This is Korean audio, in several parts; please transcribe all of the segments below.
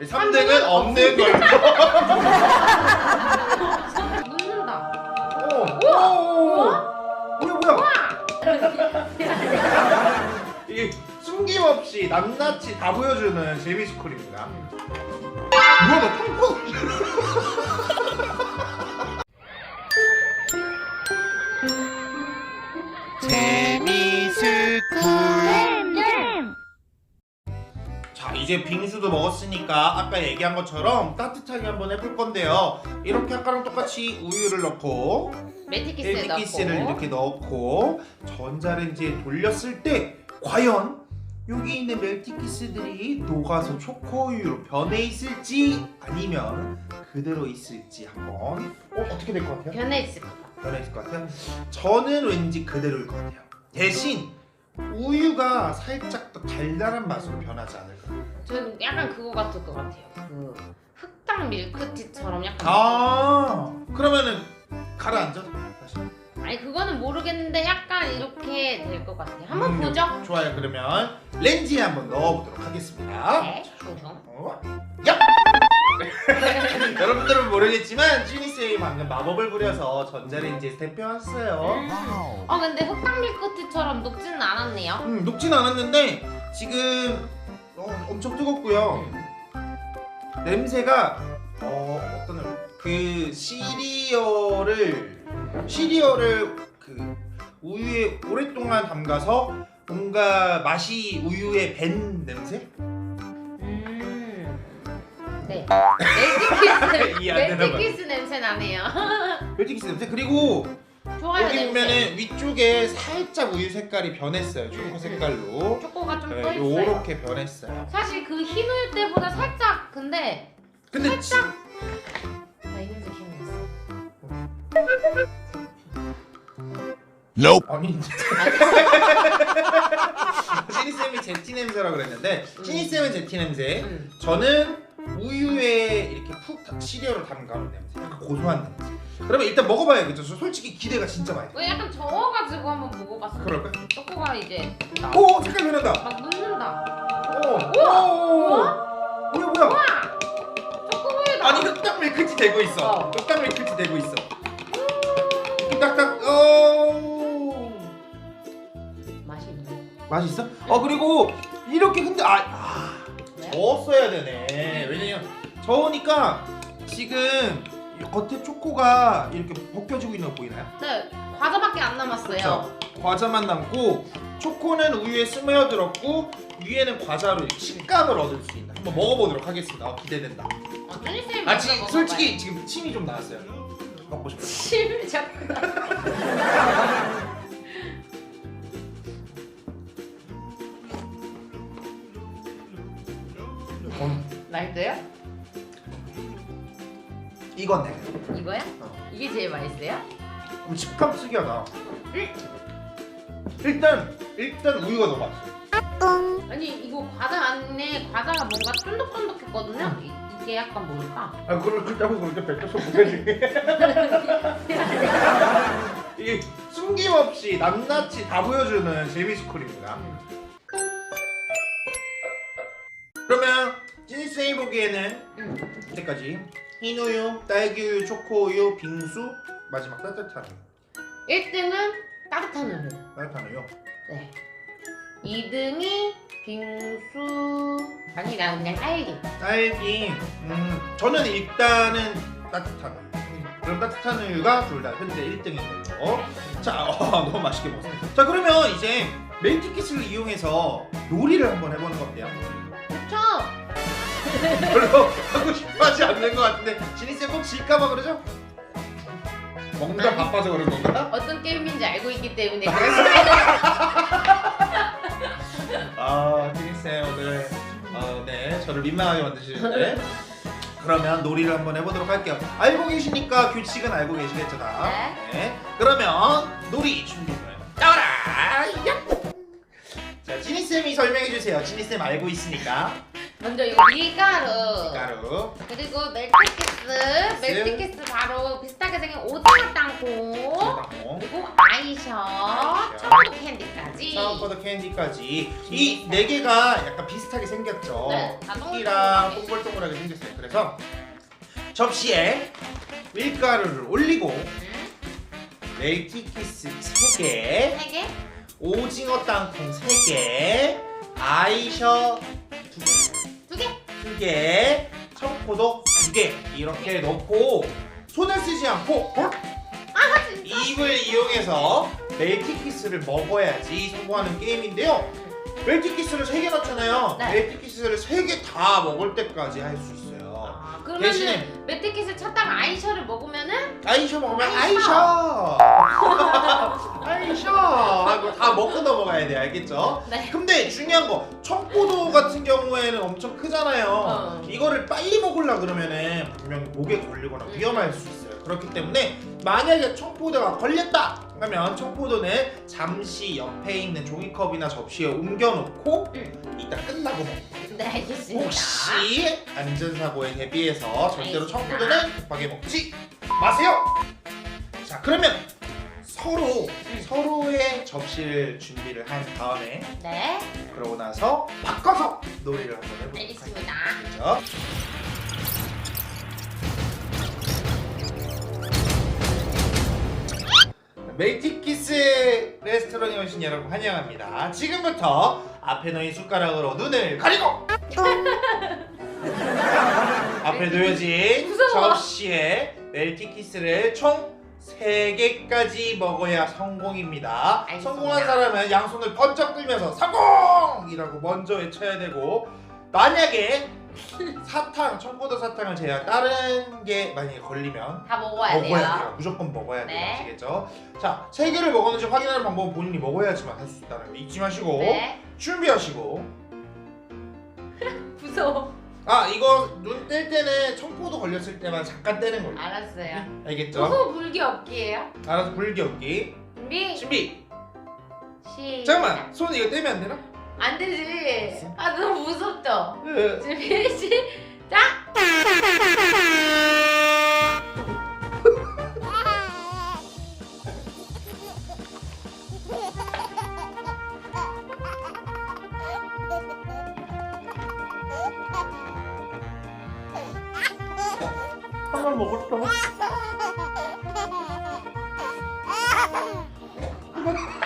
3등은 없는 걸로. 묻는다. 오, 오, 뭐야 뭐야? 이게 숨김없이 낱낱이 다 보여주는 재미스쿨입니다. 뭐야 나 팡팡. 자 이제 빙수도 먹었으니까 아까 얘기한 것처럼 따뜻하게 한번 해볼 건데요. 이렇게 아까랑 똑같이 우유를 넣고 멜티키스에 넣고. 멜티키스를 이렇게 넣고 전자레인지에 돌렸을 때 과연 여기 있는 멜티키스들이 녹아서 초코우유로 변해 있을지 아니면 그대로 있을지 한번 어, 어떻게 될 것 같아요? 변해 있을 것 같아. 변해 있을 것 같아요? 저는 왠지 그대로일 것 같아요. 대신 우유가 살짝 더 달달한 맛으로 변하지 않을까. 저는 약간 그거 같을 것 같아요. 그 흑당 밀크티처럼 약간. 아 그러면은 가라앉아 다시. 아니 그거는 모르겠는데 약간 이렇게 될 것 같아요. 한번 음, 보죠. 좋아요. 그러면 렌즈에 한번 넣어보도록 하겠습니다. 네. 슝슝. 어? 야! 여러분들은 모르겠지만 쭈니쌤이 방금 마법을 부려서 전자레인지에 데펴왔어요. 음. 어 근데 흑당 밀크티처럼 녹지는 않았네요. 음, 녹진 않았는데 지금 어, 엄청 뜨겁고요. 냄새가 어, 어떤 그 시리얼을 시리얼을 그 우유에 오랫동안 담가서 뭔가 맛이 우유에 밴 냄새? 음. 네. 이해 안 멜티키스. 되나 봐요. 멜티키스 냄새 나네요. 멜티키스 냄새 그리고 여기 냄새. 보면은 위쪽에 살짝 우유 색깔이 변했어요 초코 색깔로 초코가 좀 네, 떠 있어요. 요렇게 변했어요 사실 그흰 우유 때보다 살짝 근데 근데 살짝 나 이 냄새 기억났어. Nope. 아니 시니쌤이 제티 냄새라 그랬는데 시니쌤은 제티 냄새 음. 저는 우유에 이렇게 푹 다- 시리얼을 담가놓은 냄새 약간 고소한 냄새 그러면 일단 먹어봐야겠죠 저 솔직히 기대가 진짜 많이 돼 왜 약간 저어가지고 한번 먹어봤어. 그럴까? 초코가 이제 오 색깔 변한다 막 묻는다. 오, 우와! 오! 뭐야 뭐야 우와! 초코우유다. 아니 흑당 밀크티 되고 있어 어. 흑당 밀크티 되고 있어 딱딱 오 맛이 있네. 맛있어? 어 그리고 이렇게 근데 아, 아 왜? 저었어야 되네 왜냐면 저으니까 지금 이 겉에 초코가 이렇게 벗겨지고 있는 거 보이나요? 네, 과자밖에 안 남았어요. 그렇죠. 과자만 남고 초코는 우유에 스며들었고 위에는 과자로 이렇게 식감을 얻을 수 있다 한번 먹어보도록 하겠습니다 어, 기대된다 어, 아 지, 솔직히 지금 침이 좀 나왔어요 먹고 싶어요 자꾸 음, 맛있어요? 이거네 이거야? 어. 이게 제일 맛있어요? 음, 식감 특이하다 일단 일단 우유가 너무 맛있어 아니 이거 과자 안에 과자가 뭔가 쫀득쫀득했거든요. 이, 이게 약간 뭘까? 아 그걸 그렇다고 그렇게 뱉어서 보여지 이게 숨김없이 낱낱이 다 보여주는 재미스쿨입니다 그러면 찐세이 보기에는 음. 이때까지 흰우유, 딸기우유, 초코우유, 빙수 마지막 따뜻한 우유 1등은 따뜻한 우유. 따뜻한 우유 네. 2등이 빙수 아니라 그냥 딸기. 딸기 음 저는 일단은 따뜻한 우유 그럼 따뜻한 우유가 둘 다 현재 1등인 걸로 자 어, 너무 맛있게 먹었어요 자 그러면 이제 멜티키스를 이용해서 요리를 한번 해보는 거 어때요? 그쵸? 별로 하고 싶어 하지 않는 것 같은데 지니쌤 꼭 질까봐 그러죠? 아니. 바빠서 그런 건가? 어떤 게임인지 알고 있기 때문에 아 지니쌤 오늘 어, 네 저를 민망하게 만드시는데 그러면 놀이를 한번 해보도록 할게요 알고 계시니까 규칙은 알고 계시겠죠 다 네. 네. 그러면 놀이 준비를 따라 야! 자 지니 쌤이 설명해 주세요 지니 쌤 알고 있으니까 먼저 이거 밀가루. 가루. 그리고 멜티키스. 멜티키스 바로 비슷하게 생긴 오징어 땅콩. 땅콩. 그리고 아이셔. 초코 캔디까지. 처음부터 캔디까지 이 네 개가 약간 비슷하게 생겼죠. 네, 다 토끼랑 동글동글하게. 동글동글하게 생겼어요. 그래서 접시에 밀가루를 올리고 음, 멜티키스 3개, 세 개. 오징어 땅콩 3개, 아이셔. 2개, 청포도 2개 이렇게 넣고 손을 쓰지 않고 볼아 진짜. 입을 이용해서 멜티키스를 먹어야지 성공하는 게임인데요. 멜티키스를 3개 넣잖아요. 네. 멜티키스를 3개 다 먹을 때까지 할 수 있어요. 아, 그러면은 멜티키스 찾다가 아이셔를 먹으면은 아이셔 먹으면 아이셔. 아이셔 아이셔 하고 다 먹고 넘어가야 돼 알겠죠? 네. 근데 중요한 거 청포도 같은 경우에는 엄청 크잖아요. 어. 이거를 빨리 먹으려 그러면은 분명 목에 걸리거나 위험할 수 있어요. 그렇기 때문에 만약에 청포도가 걸렸다 하면 청포도는 잠시 옆에 있는 종이컵이나 접시에 옮겨놓고 음. 이따 끝나고 네 알겠습니다. 혹시 안전사고에 대비해서 절대로. 청포도는 급하게 먹지 마세요. 자 그러면 서로 서로의 접시를 준비를 한 다음에 네 그러고 나서 바꿔서 놀이를 한번 해보도록 알겠습니다. 하겠죠. 메이티키스 레스토랑에 오신 여러분 환영합니다. 지금부터 앞에 놓인 숟가락으로 눈을 가리고 앞에 놓여진 무서워. 접시에 멜티키스를 총 3개까지 먹어야 성공입니다. 알겠습니다. 성공한 사람은 양손을 번쩍 들면서 성공이라고 먼저 외쳐야 되고 만약에 사탕, 청포도 사탕을 제외한 다른 게 만약에 걸리면 다 먹어야 돼요. 먹어야 돼요. 무조건 먹어야 돼요. 네. 아시겠죠? 자, 세 개를 먹었는지 확인하는 방법은 본인이 먹어야지만 할 수 있다는 거 잊지 마시고 네 준비하시고 무서워. 아 이거 눈 뗄 때는 청포도 걸렸을 때만 잠깐 떼는 걸로 알았어요. 알겠죠? 무서워 불기 없기예요. 알아서 불기 없기 준비 준비 시. 잠깐만 손 이거 떼면 안 되나? 안 되지. 아 너무 무섭죠. 네. 준비 시작. 한번 먹었어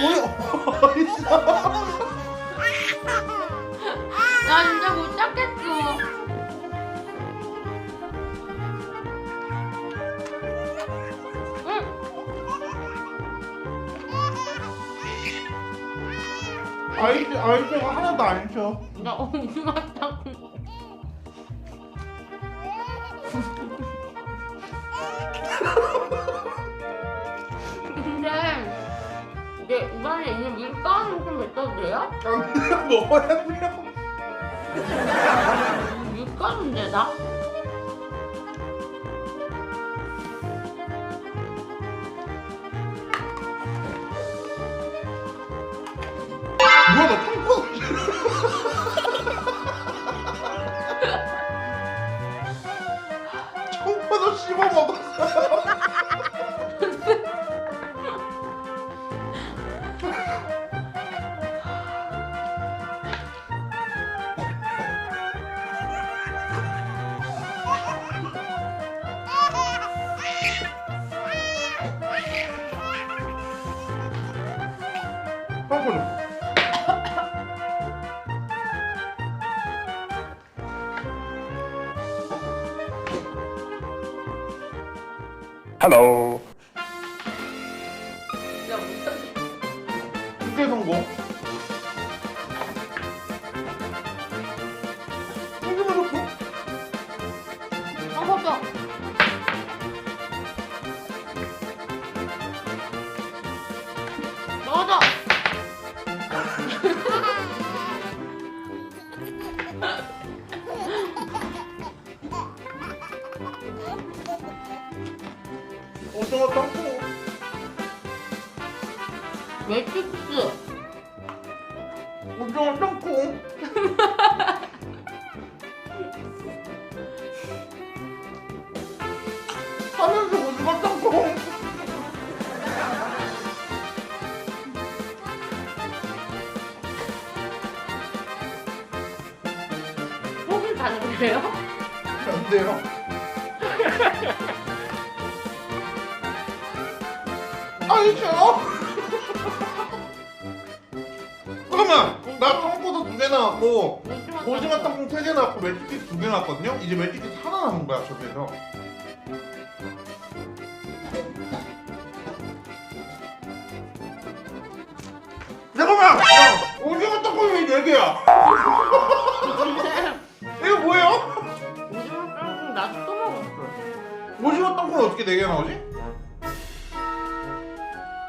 뭐야 어딨어 나 진짜 못 잡겠어. 응. 아이스 아이스가 하나도 안 셔. 나 엄마 안에 있는 밀가루 좀 뱉어도 돼요? 먹어야 돼요. 밀가루인데 나? 뭐야 나 청포도 청포도 씹어 먹었어. 못하겠어. 두개 성공. 오징어 땅콩. 멸치국수. 오징어 땅콩. 하면서 오징어 땅콩. 속을 가는 거예요? 안 돼요. 싫어. 그러면 나 땅콩도 두 개 나왔고 오징어 땅콩 세개 나왔고 멜티키스 두개 나왔거든요. 이제 멜티키스 하나 남은 거야 저기에서. 네 개 나오지?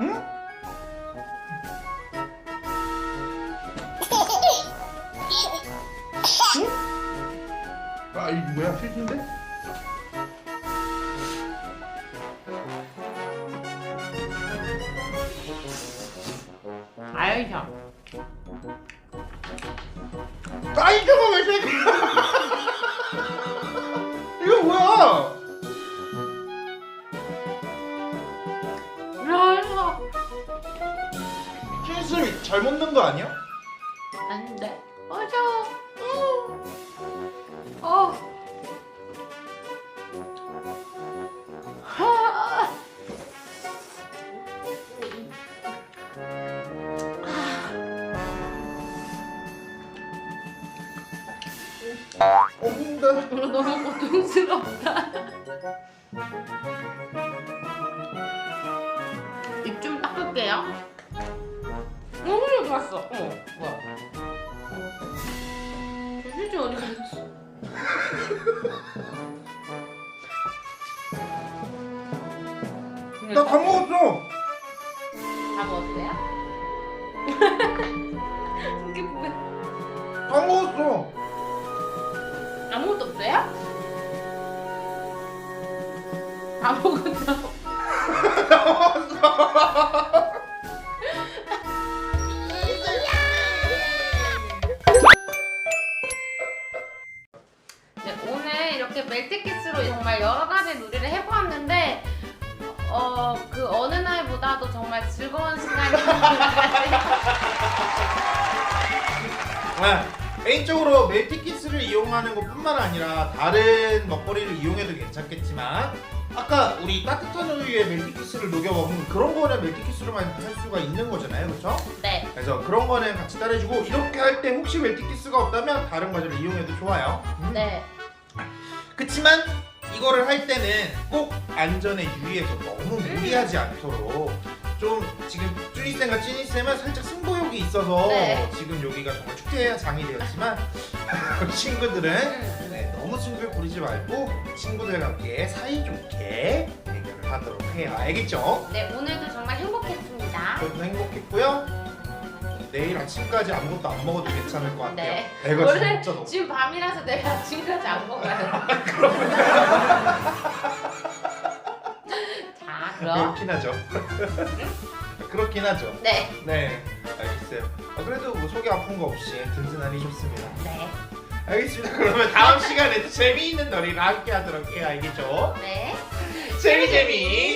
응? 응? 아 이거 뭐야 실수인데? 알죠. 아 이거가 왜세개 잘못 넣은 거 아니야? 안 돼. 맞아. 어. 어. 아. 없는데 이거 너무 고통스럽다. 어, 들어왔어. 어, 뭐야? 저 휴지 어디 갔어? 나다 먹었어 다 먹었어요? 이게 뭐야? 다 먹었어 아무것도 없어요? 아무것도 네, 이렇게 멜티키스로 정말 여러 가지 놀이를 해보았는데 어, 그 어느 날보다도 정말 즐거운 시간이었던 것 같아요. 네, 개인적으로 멜티키스를 이용하는 것뿐만 아니라 다른 먹거리를 이용해도 괜찮겠지만 아까 우리 따뜻한 우유에 멜티키스를 녹여 먹은 그런 거는 멜티키스로만 할 수가 있는 거잖아요, 그렇죠? 네, 그래서 그런 거는 같이 따라해주고 이렇게 할 때 혹시 멜티키스가 없다면 다른 과자를 이용해도 좋아요. 음. 네, 그치만 이거를 할 때는 꼭 안전에 유의해서 너무 무리하지 않도록 좀 지금 쭈니쌤과 찐이쌤은 살짝 승부욕이 있어서 네. 지금 여기가 정말 축제장이 되었지만 친구들은 음, 네, 너무 승부욕 부리지 말고 친구들과 함께 사이좋게 대결을 하도록 해요 알겠죠? 네 오늘도 정말 행복했습니다. 저도 행복했고요 내일 아침까지 아무것도 안 먹어도 괜찮을 것 같아요 네. 배가 원래 진짜 너무 지금 밤이라서 내가 아침까지 안 먹어요. 자, 그럼 그렇긴 하죠 그렇긴 하죠 네, 네, 알겠어요. 아, 그래도 뭐 속이 아픈 거 없이 든든하니 좋습니다. 네, 알겠습니다. 그러면 다음 시간에도 재미있는 놀이를 함께 하도록 해요. 알겠죠? 네. 재미 재미